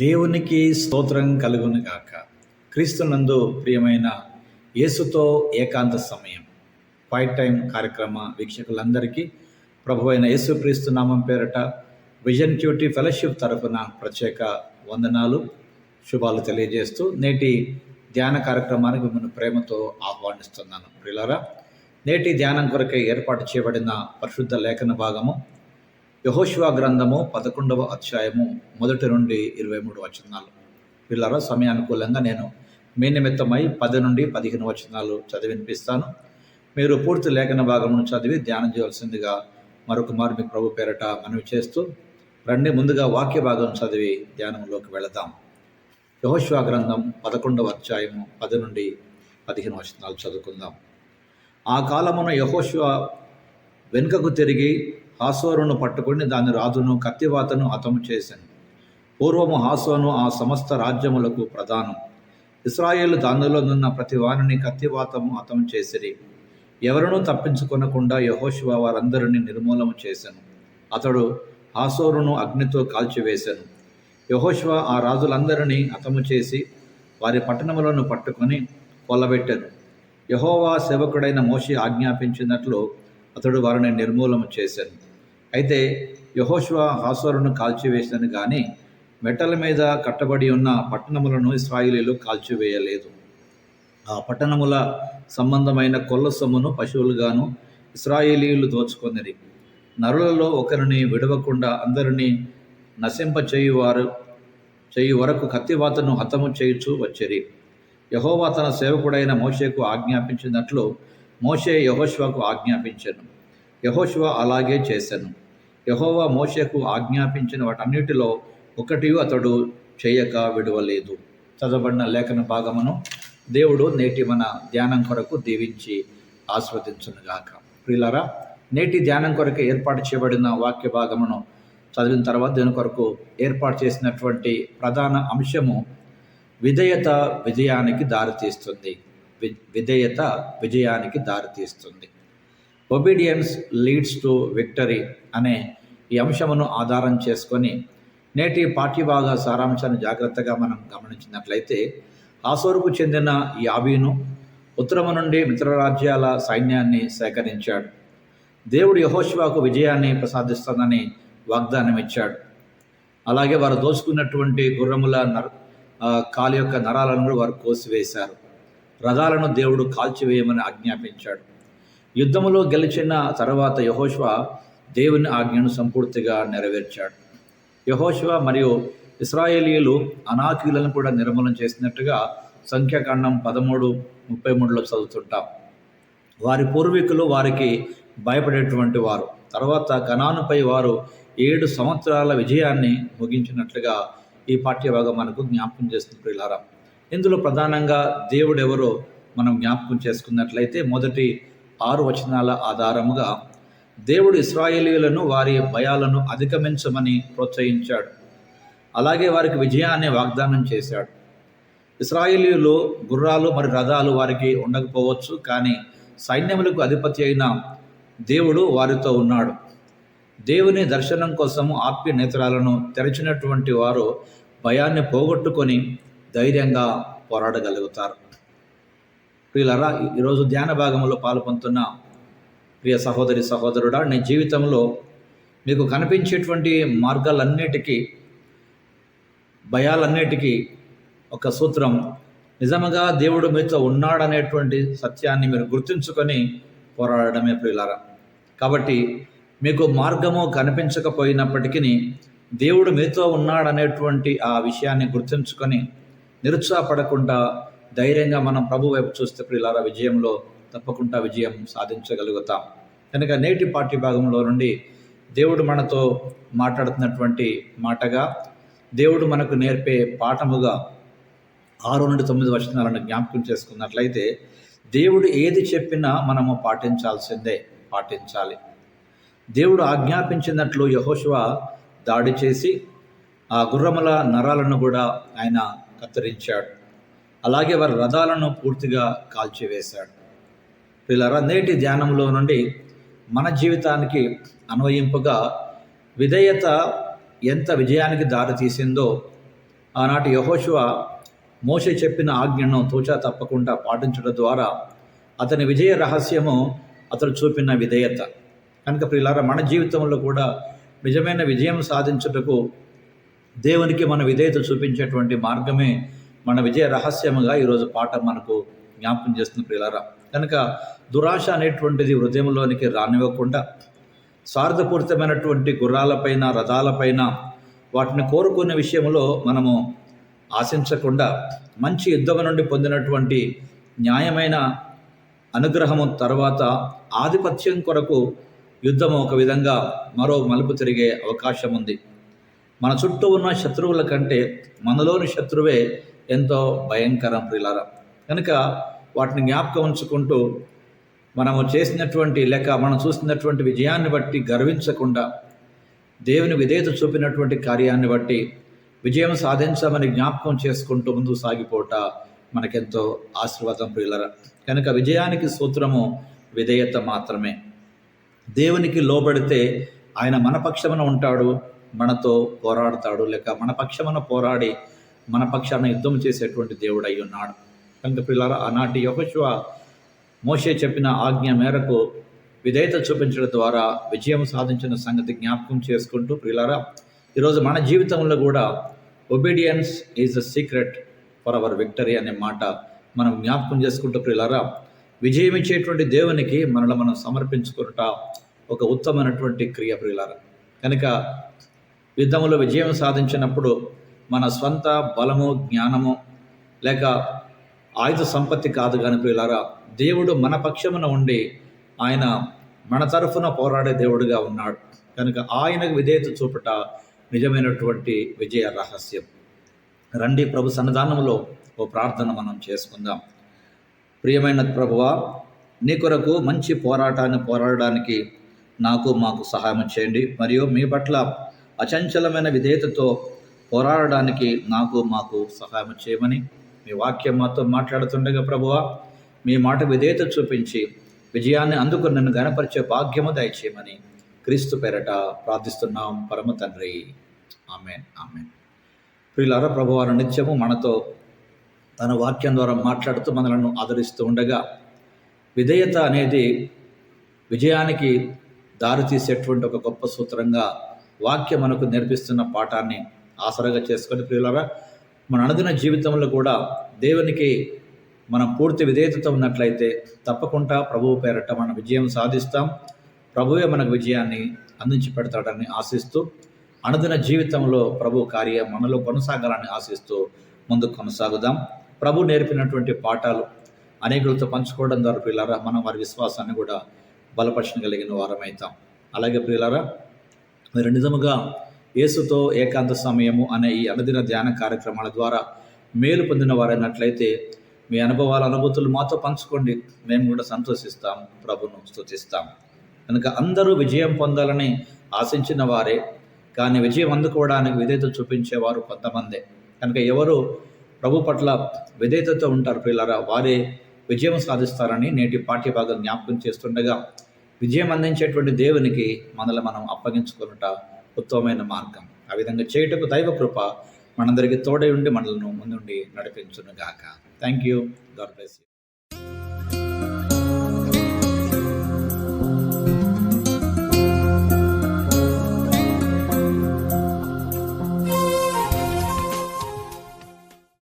దేవునికి స్తోత్రం కలుగును గాక. క్రీస్తునందు ప్రియమైన యేసుతో ఏకాంత సమయం. ఫైవ్ టైం కార్యక్రమ వీక్షకులందరికీ ప్రభు అయిన యేసు క్రీస్తు నామం పేరట విజన్ క్యూటీ ఫెలోషిప్ తరఫున ప్రత్యేక వందనాలు శుభాలు తెలియజేస్తూ నేటి ధ్యాన కార్యక్రమానికి మిమ్మల్ని ప్రేమతో ఆహ్వానిస్తున్నాను. ప్రియులారా నేటి ధ్యానం కొరకై ఏర్పాటు చేయబడిన పరిశుద్ధ లేఖన భాగము యహోశివా గ్రంథము పదకొండవ అధ్యాయము మొదటి నుండి ఇరవై మూడు వచనాలు. పిల్లరా సమయానుకూలంగా నేను మీ నిమిత్తమై పది నుండి పదిహేను వచనాలు చదివినిపిస్తాను. మీరు పూర్తి లేఖన భాగమును చదివి ధ్యానం చేయవలసిందిగా మరొకమారు మీ ప్రభు పేరట మనవి చేస్తూ రండి ముందుగా వాక్య భాగం చదివి ధ్యానంలోకి వెళదాం. యహోశివా గ్రంథం పదకొండవ అధ్యాయము పది నుండి పదిహేను వచనాలు చదువుకుందాం. ఆ కాలమున యహోశివ వెనుకకు తిరిగి హాసోరును పట్టుకుని దాని రాజును కత్తివాతను హతము చేశాను. పూర్వము హాసోను ఆ సమస్త రాజ్యములకు ప్రధానం. ఇస్రాయేల్ దానిలో నున్న ప్రతి వాణిని కత్తివాతము హతం చేసిరి. ఎవరినూ తప్పించుకొనకుండా యహోశివ వారందరినీ నిర్మూలన చేశాను. అతడు హాసోరును అగ్నితో కాల్చివేశాను. యహోశివ ఆ రాజులందరినీ హతము చేసి వారి పట్టణములను పట్టుకొని కొల్లబెట్టాను. యహోవా సేవకుడైన మోషి ఆజ్ఞాపించినట్లు అతడు వారిని నిర్మూలన చేశాను. అయితే యహోశివ హాసోరును కాల్చివేశాను కానీ మెట్టల మీద కట్టబడి ఉన్న పట్టణములను ఇస్రాయిలీలు కాల్చివేయలేదు. ఆ పట్టణముల సంబంధమైన కొల్ల సొమ్మును పశువులుగాను ఇస్రాయేలీలు దోచుకొనిరి. నరులలో ఒకరిని విడవకుండా అందరినీ నశింపచేయువారు చేయు వరకు కత్తివాతను హతము చేయుచు వచ్చిరి. యహోవా తన సేవకుడైన మోషేకు ఆజ్ఞాపించినట్లు మోషే యహోష్వాకు ఆజ్ఞాపించను. యహోశివ అలాగే చేశాను. యహోవా మోషకు ఆజ్ఞాపించిన వాటన్నిటిలో ఒకటి అతడు చేయక విడవలేదు. చదవబడిన లేఖన భాగమును దేవుడు నేటి మన ధ్యానం కొరకు దీవించి ఆస్వాదించునుగాక. ప్రియులరా నేటి ధ్యానం కొరకు ఏర్పాటు చేయబడిన వాక్య భాగమును చదివిన తర్వాత దీని కొరకు ఏర్పాటు చేసినటువంటి ప్రధాన అంశము విధేయత విజయానికి దారితీస్తుంది. వి- విధేయత విజయానికి దారితీస్తుంది. ఒబీడియన్స్ లీడ్స్ టు విక్టరీ అనే ఈ అంశమును ఆధారం చేసుకొని నేటి పాఠ్యభాగ సారాంశాన్ని జాగ్రత్తగా మనం గమనించినట్లయితే ఆసోరుకు చెందిన యాబీను ఉత్తరము నుండి మిత్రరాజ్యాల సైన్యాన్ని సేకరించాడు. దేవుడు యహోశివాకు విజయాన్ని ప్రసాదిస్తానని వాగ్దానం ఇచ్చాడు అలాగే వారు దోచుకున్నటువంటి గుర్రముల నర కాలు కాలి యొక్క నరాలను కూడా వారు కోసివేశారు. రథాలను దేవుడు కాల్చివేయమని ఆజ్ఞాపించాడు. యుద్ధములో గెలిచిన తర్వాత యహోశివ దేవుని ఆజ్ఞను సంపూర్తిగా నెరవేర్చాడు. యహోశివ మరియు ఇస్రాయేలీలు అనాకీలను కూడా నిర్మూలన చేసినట్టుగా సంఖ్యాకాండం పదమూడు ముప్పై మూడులో చదువుతుంటాం. వారి పూర్వీకులు వారికి భయపడేటువంటి వారు. తర్వాత కణానుపై వారు ఏడు సంవత్సరాల విజయాన్ని ముగించినట్లుగా ఈ పాఠ్యభాగం మనకు జ్ఞాపకం చేస్తుంది ప్రియులారా. ఇందులో ప్రధానంగా దేవుడెవరో మనం జ్ఞాపకం చేసుకున్నట్లయితే మొదటి ఆరు వచనాల ఆధారముగా దేవుడు ఇస్రాయేలీలను వారి భయాలను అధిగమించమని ప్రోత్సహించాడు. అలాగే వారికి విజయాన్ని వాగ్దానం చేశాడు. ఇస్రాయేలీలు గుర్రాలు మరి రథాలు వారికి ఉండకపోవచ్చు కానీ సైన్యములకు అధిపతి అయిన దేవుడు వారితో ఉన్నాడు. దేవుని దర్శనం కోసం ఆత్మీయ నేత్రాలను తెరచినటువంటి వారు భయాన్ని పోగొట్టుకొని ధైర్యంగా పోరాడగలుగుతారు. ప్రియులరా ఈరోజు ధ్యాన భాగంలో పాల్పొందుతున్న ప్రియ సహోదరి సహోదరుడా నీ జీవితంలో మీకు కనిపించేటువంటి మార్గాలన్నిటికీ భయాలన్నిటికీ ఒక సూత్రం నిజముగా దేవుడు మీతో ఉన్నాడనేటువంటి సత్యాన్ని మీరు గుర్తుంచుకొని పోరాడడమే ప్రియులారా. కాబట్టి మీకు మార్గము కనిపించకపోయినప్పటికీ దేవుడు మీతో ఉన్నాడనేటువంటి ఆ విషయాన్ని గుర్తుంచుకొని నిరుత్సాహపడకుండా ధైర్యంగా మనం ప్రభు వైపు చూస్తే ప్రియులారా విజయంలో తప్పకుండా విజయం సాధించగలుగుతాం. కనుక నేటి పాఠ్య భాగంలో నుండి దేవుడు మనతో మాట్లాడుతున్నటువంటి మాటగా దేవుడు మనకు నేర్పే పాఠముగా ఆరు నుండి తొమ్మిది వచనాలను జ్ఞాపకం చేసుకున్నట్లయితే దేవుడు ఏది చెప్పినా మనము పాటించాల్సిందే పాటించాలి. దేవుడు ఆజ్ఞాపించినట్లు యహోశివ దాడి చేసి ఆ గుర్రముల నరాలను కూడా ఆయన కత్తిరించాడు. అలాగే వారి రథాలను పూర్తిగా కాల్చివేశాడు. వీళ్ళ నేటి ధ్యానంలో నుండి మన జీవితానికి అన్వయింపుగా విధేయత ఎంత విజయానికి దారి తీసిందో ఆనాటి యహోశివ మోసే చెప్పిన ఆజ్ఞను తూచా తప్పకుండా పాటించడం ద్వారా అతని విజయ రహస్యము అతడు చూపిన విధేయత. కనుక ప్రియులారా మన జీవితంలో కూడా నిజమైన విజయం సాధించుటకు దేవునికి మన విధేయత చూపించేటువంటి మార్గమే మన విజయ రహస్యముగా ఈరోజు పాట మనకు జ్ఞాపకం చేస్తుంది ప్రియులారా. కనుక దురాశ అనేటువంటిది హృదయంలోనికి రానివ్వకుండా స్వార్థపూరితమైనటువంటి గుర్రాలపైన రథాలపైన వాటిని కోరుకునే విషయంలో మనము ఆశించకుండా మంచి యుద్ధం నుండి పొందినటువంటి న్యాయమైన అనుగ్రహము తర్వాత ఆధిపత్యం కొరకు యుద్ధం ఒక విధంగా మరో మలుపు తిరిగే అవకాశం ఉంది మన చుట్టూ ఉన్న శత్రువుల కంటే మనలోని శత్రువే ఎంతో భయంకరం ప్రిలారా కనుక వాటిని జ్ఞాపకం ఉంచుకుంటూ మనము చేసినటువంటి లేక మనం చూసినటువంటి విజయాన్ని బట్టి గర్వించకుండా దేవుని విధేయత చూపినటువంటి కార్యాన్ని బట్టి విజయం సాధించామని జ్ఞాపకం చేసుకుంటూ ముందుకు సాగిపోట మనకెంతో ఆశీర్వాదం ప్రియులరా. కనుక విజయానికి సూత్రము విధేయత మాత్రమే. దేవునికి లోబడితే ఆయన మన పక్షమున ఉంటాడు మనతో పోరాడతాడు. లేక మన పక్షమున పోరాడి మన పక్షాన యుద్ధం చేసేటువంటి దేవుడు అయి ఉన్నాడు. కనుక పిల్లల ఆనాటి యహోశివ మోషే చెప్పిన ఆజ్ఞ మేరకు విధేయత చూపించడం ద్వారా విజయం సాధించిన సంగతి జ్ఞాపకం చేసుకుంటూ ప్రియులారా ఈరోజు మన జీవితంలో కూడా obedience is the secret for our victory అనే మాట మనం జ్ఞాపకం చేసుకుంటూ ప్రియులారా విజయం ఇచ్చేటువంటి దేవునికి మనల్ని మనం సమర్పించుకున్నట ఒక ఉత్తమమైనటువంటి క్రియ ప్రియులారా. కనుక యుద్ధంలో విజయం సాధించినప్పుడు మన స్వంత బలము జ్ఞానము లేక ఆయుధ సంపత్తి కాదు కానీ ప్రియులారా దేవుడు మన పక్షమున ఉండి ఆయన మన తరఫున పోరాడే దేవుడుగా ఉన్నాడు. కనుక ఆయనకు విధేయత చూపట నిజమైనటువంటి విజయ రహస్యం. రండి ప్రభు సన్నిధానంలో ఓ ప్రార్థన మనం చేసుకుందాం. ప్రియమైన ప్రభువా నీ కొరకు మంచి పోరాటాన్ని పోరాడడానికి నాకు మాకు సహాయం చేయండి. మరియు మీ పట్ల అచంచలమైన విధేయతతో పోరాడడానికి నాకు మాకు సహాయం చేయమని మీ వాక్యం మాతో మాట్లాడుతుండగా ప్రభువా మీ మాట విధేయత చూపించి విజయాన్ని అందుకు నన్ను గనపరిచే భాగ్యము దయచేయమని క్రీస్తు పేరట ప్రార్థిస్తున్నాం. పరమ తండ్రి. ఆమెన్. ఆమెన్. ప్రియులారా ప్రభువారు నిత్యము మనతో తన వాక్యం ద్వారా మాట్లాడుతూ మనలను ఆదరిస్తూ ఉండగా విధేయత అనేది విజయానికి దారితీసేటువంటి ఒక గొప్ప సూత్రంగా వాక్యం మనకు నేర్పిస్తున్న పాఠాన్ని ఆసరాగా చేసుకొని ప్రియులారా మన అనుదిన జీవితంలో కూడా దేవునికి మనం పూర్తి విధేయతతో ఉన్నట్లయితే తప్పకుండా ప్రభువు పేరట మనం విజయం సాధిస్తాం. ప్రభువే మనకు విజయాన్ని అందించి పెడతాడని ఆశిస్తూ అనుదిన జీవితంలో ప్రభు కార్యం మనలో కొనసాగాలని ఆశిస్తూ ముందుకు కొనసాగుదాం. ప్రభు నేర్పినటువంటి పాఠాలు అనేకులతో పంచుకోవడం ద్వారా ప్రియులారా మనం వారి విశ్వాసాన్ని కూడా బలపరచగలిగిన వారమవుతాం అలాగే ప్రియులారా మీరు నిజముగా యేసుతో ఏకాంత సమయము అనే ఈ అనుదిన ధ్యాన కార్యక్రమాల ద్వారా మేలు పొందిన వారైనట్లయితే మీ అనుభవాల అనుభూతులు మాతో పంచుకోండి. మేము కూడా సంతోషిస్తాం ప్రభును స్థుతిస్తాం కనుక అందరూ విజయం పొందాలని ఆశించిన వారే కానీ విజయం అందుకోవడానికి విధేయత చూపించేవారు కొంతమందే. కనుక ఎవరు ప్రభు పట్ల విధేయతతో ఉంటారు పిల్లరా వారే విజయం సాధిస్తారని నేటి పాఠ్యభాగం జ్ఞాపకం చేస్తుండగా విజయం అందించేటువంటి దేవునికి మనల్ని మనం అప్పగించుకున్నట ఉత్తమమైన మార్గం. ఆ విధంగా చేయుటకు దైవ కృప మనందరికీ తోడై ఉండి మనలను ముందుండి నడిపించునుగాక. Thank you God bless you